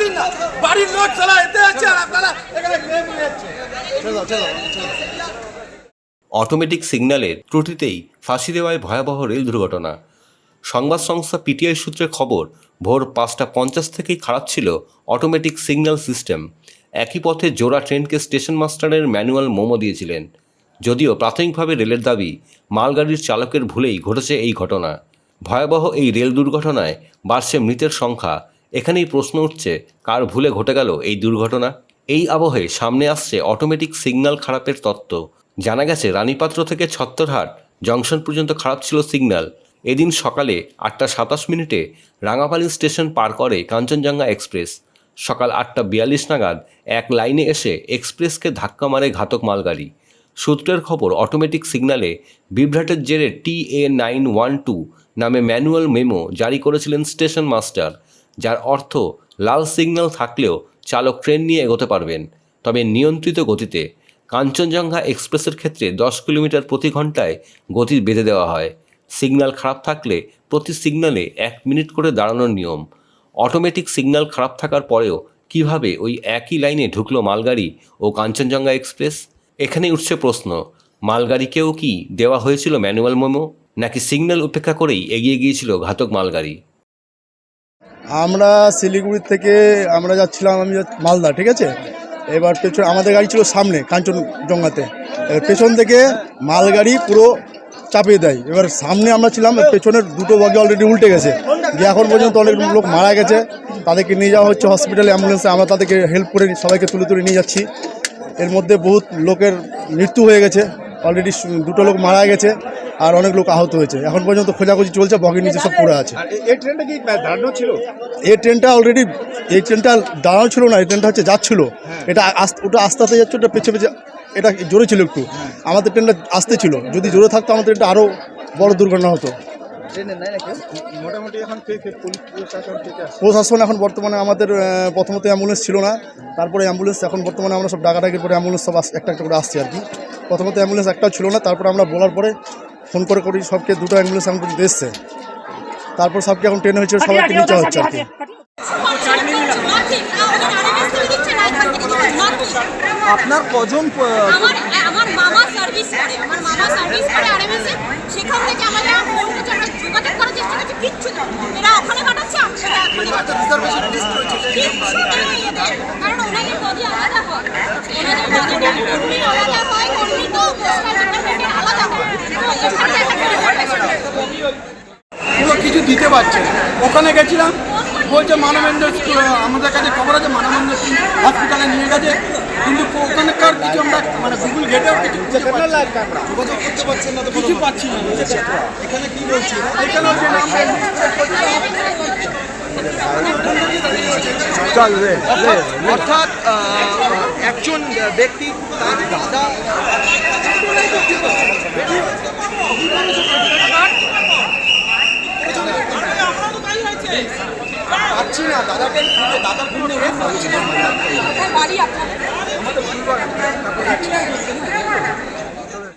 দিন না। বাড়ির লোক চালা এতে আছে আর আপনারা এখানে ক্লেম নিয়ে যাচ্ছে। অটোমেটিক সিগন্যালের ত্রুটিতেই ফাঁসি দেওয়ায় ভয়াবহ রেল দুর্ঘটনা। সংবাদ সংস্থা পিটিআই সূত্রে খবর ভোর পাঁচটা পঞ্চাশ থেকেই খারাপ ছিল অটোমেটিক সিগন্যাল সিস্টেম। একই পথে জোড়া ট্রেনকে স্টেশন মাস্টারের ম্যানুয়াল মোমো দিয়েছিলেন। যদিও প্রাথমিকভাবে রেলের দাবি মালগাড়ির চালকের ভুলেই ঘটেছে এই ঘটনা। ভয়াবহ এই রেল দুর্ঘটনায় বাড়ছে মৃতের সংখ্যা এখানেই প্রশ্ন উঠছে, কার ভুলে ঘটে গেল এই দুর্ঘটনা? এই আবহে সামনে আসছে অটোমেটিক সিগন্যাল খারাপের তত্ত্ব। জানা গেছে, রানীপাত্র থেকে ছত্তরহাট জংশন পর্যন্ত খারাপ ছিল সিগন্যাল এদিন সকালে আটটা সাতাশ মিনিটে রাঙাপালি স্টেশন পার করে কাঞ্চনজঙ্ঘা এক্সপ্রেস। সকাল আটটা বিয়াল্লিশ নাগাদ এক লাইনে এসে এক্সপ্রেসকে ধাক্কা মারে ঘাতক মালগাড়ি। সূত্রের খবর অটোমেটিক সিগন্যালে বিভ্রাটের জেরে T A nine one two নামে ম্যানুয়াল মেমো জারি করেছিলেন স্টেশন মাস্টার। যার অর্থ লাল সিগন্যাল থাকলেও চালক ট্রেন নিয়ে এগোতে পারবেন। তবে নিয়ন্ত্রিত গতিতে কাঞ্চনজঙ্ঘা এক্সপ্রেসের ক্ষেত্রে দশ কিলোমিটার প্রতি ঘন্টায় গতি বেঁধে দেওয়া হয়। সিগন্যাল খারাপ থাকলে প্রতি সিগন্যালে এক মিনিট করে দাঁড়ানোর নিয়ম। অটোমেটিক সিগন্যাল খারাপ থাকার পরেও কীভাবে ওই একই লাইনে ঢুকলো মালগাড়ি ও কাঞ্চনজঙ্ঘা এক্সপ্রেস? এখানে উঠছে প্রশ্ন, মালগাড়িকেও কি দেওয়া হয়েছিল ম্যানুয়াল মোমো? নাকি সিগন্যাল উপেক্ষা করেই এগিয়ে গিয়েছিল ঘাতক মালগাড়ি? আমরা শিলিগুড়ি থেকে আমরা যাচ্ছিলাম আমি মালদা, ঠিক আছে? এবার পেছন আমাদের গাড়ি ছিল সামনে, কাঞ্চনজঙ্ঘাতে। পেছন থেকে মালগাড়ি পুরো চাপিয়ে দেয়। এবার সামনে আমরা ছিলাম পেছনের দুটো বগি অলরেডি উল্টে গেছে। যে এখন পর্যন্ত অনেক লোক মারা গেছে। তাদেরকে নিয়ে যাওয়া হচ্ছে হসপিটালে অ্যাম্বুলেন্সে আমরা তাদেরকে হেল্প করে সবাইকে তুলে তুলে নিয়ে যাচ্ছি। এর মধ্যে বহুত লোকের মৃত্যু হয়ে গেছে। অলরেডি দুটো লোক মারা গেছে। আর অনেক লোক আহত হয়েছে। এখন পর্যন্ত খোঁজাখুঁজি চলছে বগির নিচে সব পড়ে আছে। এই ট্রেনটা কি দাঁড়ানো ছিল? এই ট্রেনটা অলরেডি এই ট্রেনটা দাঁড়ানো ছিল না এই ট্রেনটা হচ্ছে যাচ্ছিল। এটা ওটা আস্তে আস্তে যাচ্ছে ওটা পেছে পেছে এটা জোরে ছিল একটু। আমাদের ট্রেনটা আসতে ছিল। যদি জোরে থাকতো আমাদের ট্রেনটা আরও বড় দুর্ঘটনা হতো। প্রশাসন এখন বর্তমানে আমাদের প্রথমত অ্যাম্বুলেন্স ছিল না। তারপরে অ্যাম্বুলেন্স এখন বর্তমানে আমরা সব ডাকাডাকির পরে অ্যাম্বুলেন্স সব একটা একটা করে আসছে আর কি। প্রথমত অ্যাম্বুলেন্স একটাও ছিল না তারপরে আমরা বলার পরে ফোন করে করি সবকে দুটো অ্যাম্বুলেন্স এখন পর্যন্ত এসছে তারপর সবকে এখন ট্রেন হয়েছে সবাইকে নিচে হচ্ছে আর কি। আপনার কজন আমার আমার মামা সার্ভিস করে আমার মামা সার্ভিস করে আরএমএস সেখান থেকে আমাদের ফোন করছে আমরা যোগাযোগ করার চেষ্টা করছি কিচ্ছু না। এরা ওখানে পাঠাচ্ছে আমরা এখানে পাঠাচ্ছি। কিচ্ছু নেই এদের। কারণ ওনাদের বডি আলাদা হয়। ওনাদের কর্মী আলাদা। হয় কর্মী তো পোস্টাল ডিপার্টমেন্টের আলাদা হয় তো এখানে একটা করে হয় পুরো কিছু দিতে পারছে ওখানে গেছিলাম বলছে মানবেন্দ্র স্কুল- আমাদের কাছে খবর আছে মানবেন্দ্র স্কুল হসপিটালে নিয়ে গেছে। কিন্তু ওখানকার কিছু আমরা মানে গুগল ঘেটেও কিছু পাচ্ছি না। যোগাযোগ করতে পারছেন না কিছু পাচ্ছি না। এখানে কি বলছি? এখানে হচ্ছে অর্থাৎ একজন ব্যক্তি তার দাদা দাদার বাড়ি আপনাদের।